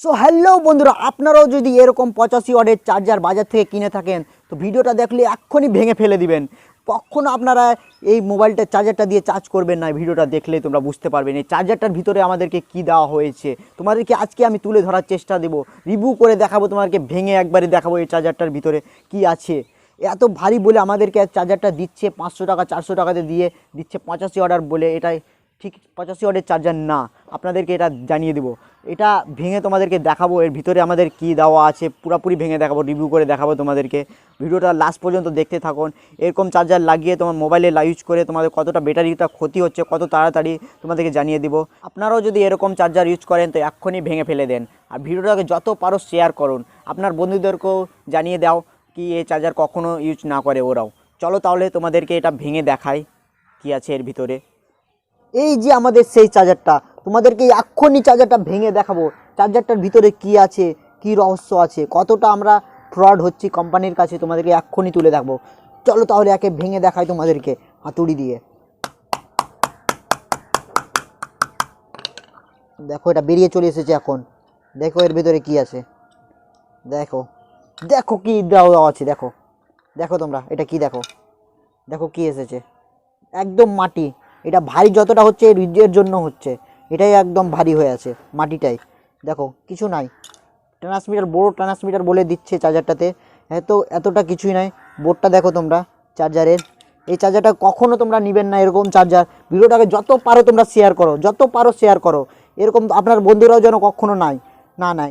So hello বন্ধুরা, আপনারাও যদি এরকম পঁচাশি ওয়াটের চার্জার বাজার থেকে কিনে থাকেন, তো ভিডিওটা দেখলে এক্ষুনি ভেঙে ফেলে দিবেন। কখনো আপনারা এই মোবাইলটা চার্জারটা দিয়ে চার্জ করবেন না ভিডিওটা দেখলে তোমরা বুঝতে পারবেন এই চার্জারটার ভিতরে আমাদেরকে কি দেওয়া হয়েছে? তোমাদেরকে আজকে আমি তুলে ধরার চেষ্টা দেবো। রিভিউ করে দেখাবো, তোমাদেরকে ভেঙে একবারে দেখাবো এই চার্জারটার ভিতরে কি আছে। এত ভারী বলে আমাদেরকে চার্জারটা দিচ্ছে পাঁচশো টাকা, চারশো টাকাতে দিয়ে দিচ্ছে পঁচাশি অর্ডার বলে। এটাই ঠিক পঁচাশি ওয়াটের চার্জার না। আপনাদেরকে এটা জানিয়ে দেবো। এটা ভেঙে তোমাদেরকে দেখাবো, এর ভিতরে আমাদের কি দেওয়া আছে, পুরোপুরি ভেঙে দেখাবো রিভিউ করে দেখাবো তোমাদেরকে। ভিডিওটা লাস্ট পর্যন্ত দেখতে থাকুন। এরকম চার্জার লাগিয়ে তোমার মোবাইলে ইউজ করে তোমাদের কতটা ব্যাটারিটা ক্ষতি হচ্ছে, কত তাড়াতাড়ি তোমাদেরকে জানিয়ে দিব। আপনারাও যদি এরকম চার্জার ইউজ করেন, তো এক্ষুনি ভেঙে ফেলে দেন। আর ভিডিওটাকে যত পারো শেয়ার করুন। আপনার বন্ধুদেরকেও জানিয়ে দাও কি এই চার্জার কখনও ইউজ না করে ওরাও। চলো তাহলে তোমাদেরকে এটা ভেঙে দেখাই কি আছে এর ভিতরে। এই যে আমাদের সেই চার্জারটা তোমাদেরকে এক্ষুনি চার্জারটা ভেঙে দেখাবো। চার্জারটার ভিতরে কি আছে, কি রহস্য আছে, কতটা আমরা ফ্রড হচ্ছি কোম্পানির কাছে, তোমাদেরকে এক্ষুনি তুলে দেখব। চলো তাহলে একে ভেঙে দেখাই তোমাদেরকে হাতুড়ি দিয়ে। দেখো, এটা বেরিয়ে চলে এসেছে এখন। দেখো এর ভিতরে কি আছে। দেখো দেখো কি দেওয়া আছে, দেখো। দেখো তোমরা, এটা কি দেখো? দেখো কি এসেছে। একদম মাটি। এটা ভারী যতটা হচ্ছে এর জন্য হচ্ছে। এটাই একদম ভারী হয়ে আছে মাটিটাই। দেখো, কিছু নাই। ট্রান্সমিটার বড় ট্রান্সমিটার বলে দিচ্ছে চার্জারটাতে এত এতটা কিছুই নাই। বোর্ডটা দেখো তোমরা চার্জারের এই চার্জারটা কখনও তোমরা নেবেন না, এরকম চার্জার ভিডিওটাকে যত পারো তোমরা শেয়ার করো, যত পারো শেয়ার করো। এরকম আপনার বন্ধুরাও যেন কখনও নাই। না, নাই।